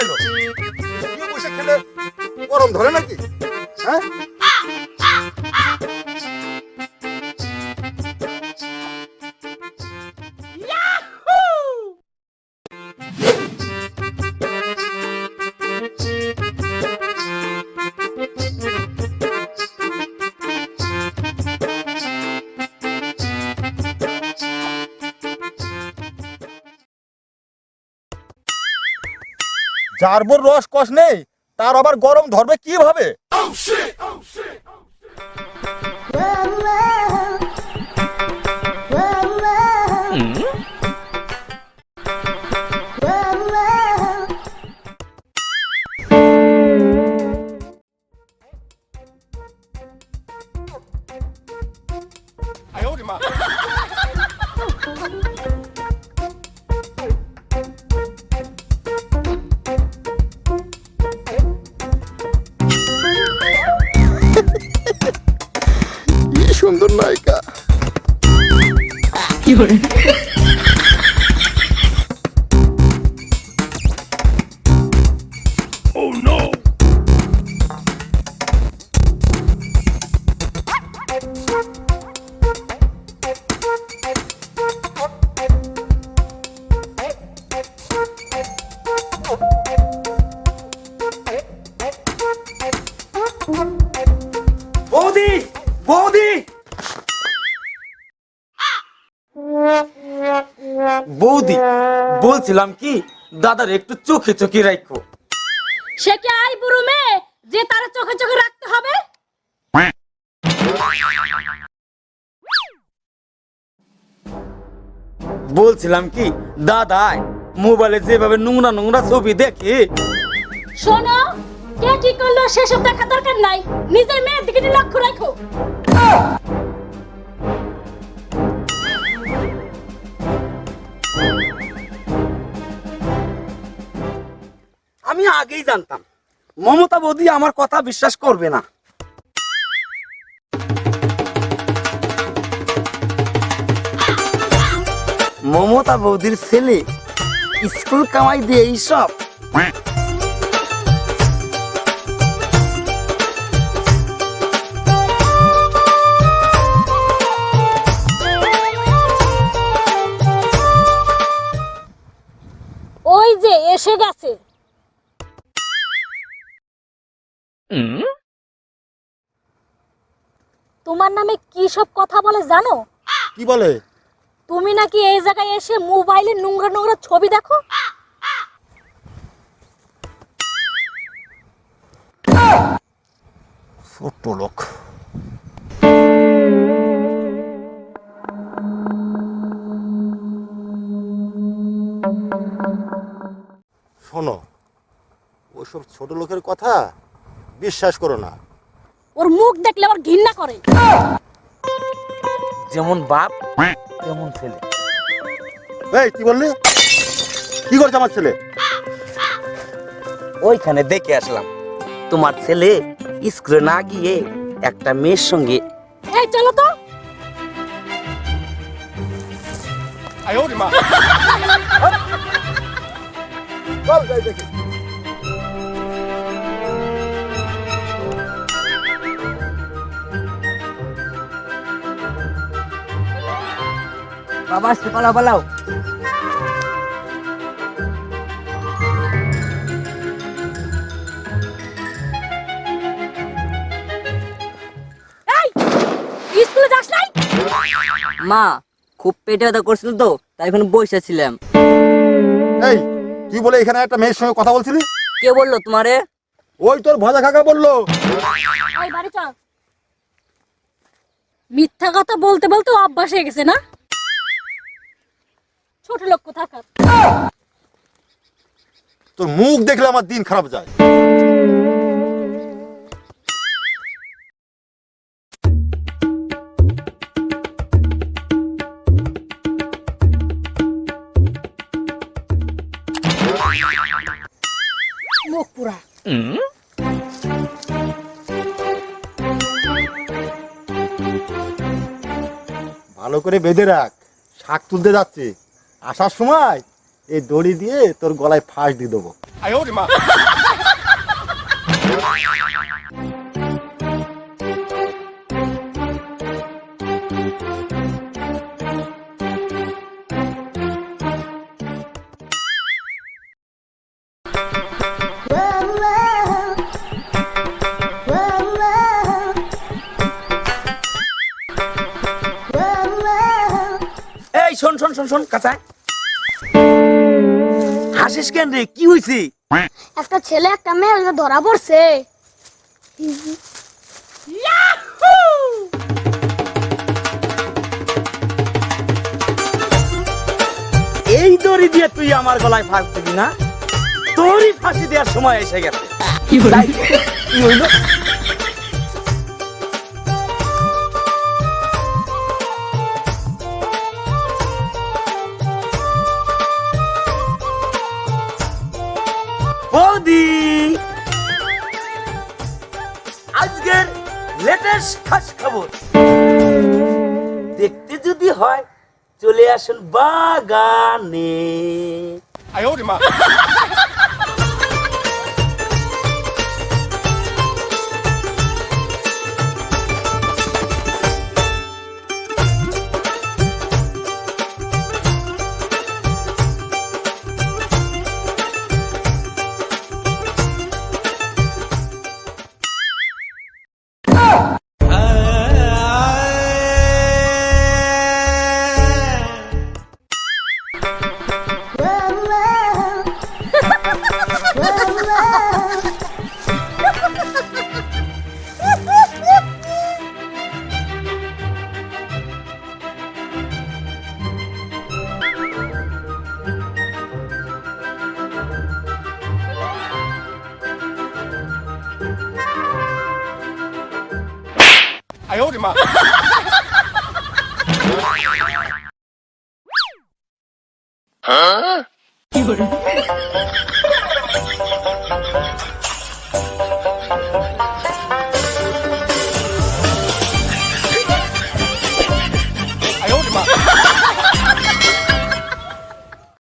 এলো। বসে খেলে গরম ধরে নাকি? হ্যাঁ? যার বোর রস কষ নেই তার আবার গরম ধরবে কীভাবে? বৌদি বৌদি বৌদি বলছিলাম কি দাদার একটু চোখে চোখে রাখো সে কি আই বুড়ো মেয়ে যে তার চোখে চোখে রাখতে হবে? বলছিলাম কি দাদা মোবাইলে যেভাবে নোংরা নোংরা ছবি দেখে। শোনো কে কি করল সেসব দেখা দরকার নাই? নিজের জানতাম। মমতা বৌদি আমার কথা বিশ্বাস করবে না। মমতা বৌদির ছেলে, স্কুল কামাই দিয়ে এইসব। তোমার নামে কি সব কথা বলে জানো? কি বলে? তুমি নাকি এই জায়গায় এসে মোবাইলে নোংরা নোংরা ছবি দেখো? ছোট্ট লোক। শোনো ওসব ছোট লোকের কথা বিশ্বাস করো না। ওর মুখ দেখলে আবার ঘৃণা করে। যেমন বাপ তেমন ছেলে। এই কি বললি? কি করছে আমার ছেলে? ওইখানে দেখে আসলাম তোমার ছেলে স্কুলে না গিয়ে একটা মেয়ের সঙ্গে এই চলো তো। চল যাই দেখি। বাবা স্কুলে যাস নাই? মা খুব পেটে ব্যথা করছিল তো তাই এখন বসেছিলাম এই তুই বলে এখানে একটা মেয়ের সঙ্গে কথা বলছিলি? কে বলল তোমারে? ওই তোর ভজা কাকা বলল। ওই বাড়ি চল। মিথ্যা কথা বলতে বলতে অভ্যাস হয়ে গেছে না? ছোট লোক কোথাকার? তোর মুখ দেখলে আমার দিন খারাপ যায়। মুখ পুরা। ভালো করে বেঁধে রাখ। শাক তুলতে যাচ্ছে। আসার সময় এই দড়ি দিয়ে তোর গলায় ফাঁস দিয়ে দেবো। শোন শোন শোন শোন কাঁচা। হাসিস কেন রে? কি হয়েছে একটা ছেলে একটা মেয়ে ধরা পড়ছে। এই দড়ি দিয়ে তুই আমার গলায় ফাঁস দিবি না? তোরই ফাঁসি দেওয়ার সময় এসে গেছে। কি হইল? আজকের লেটেস্ট খাস খবর। দেখতে যদি হয় চলে আসুন বাগানে। 哎呦我的妈！一个人。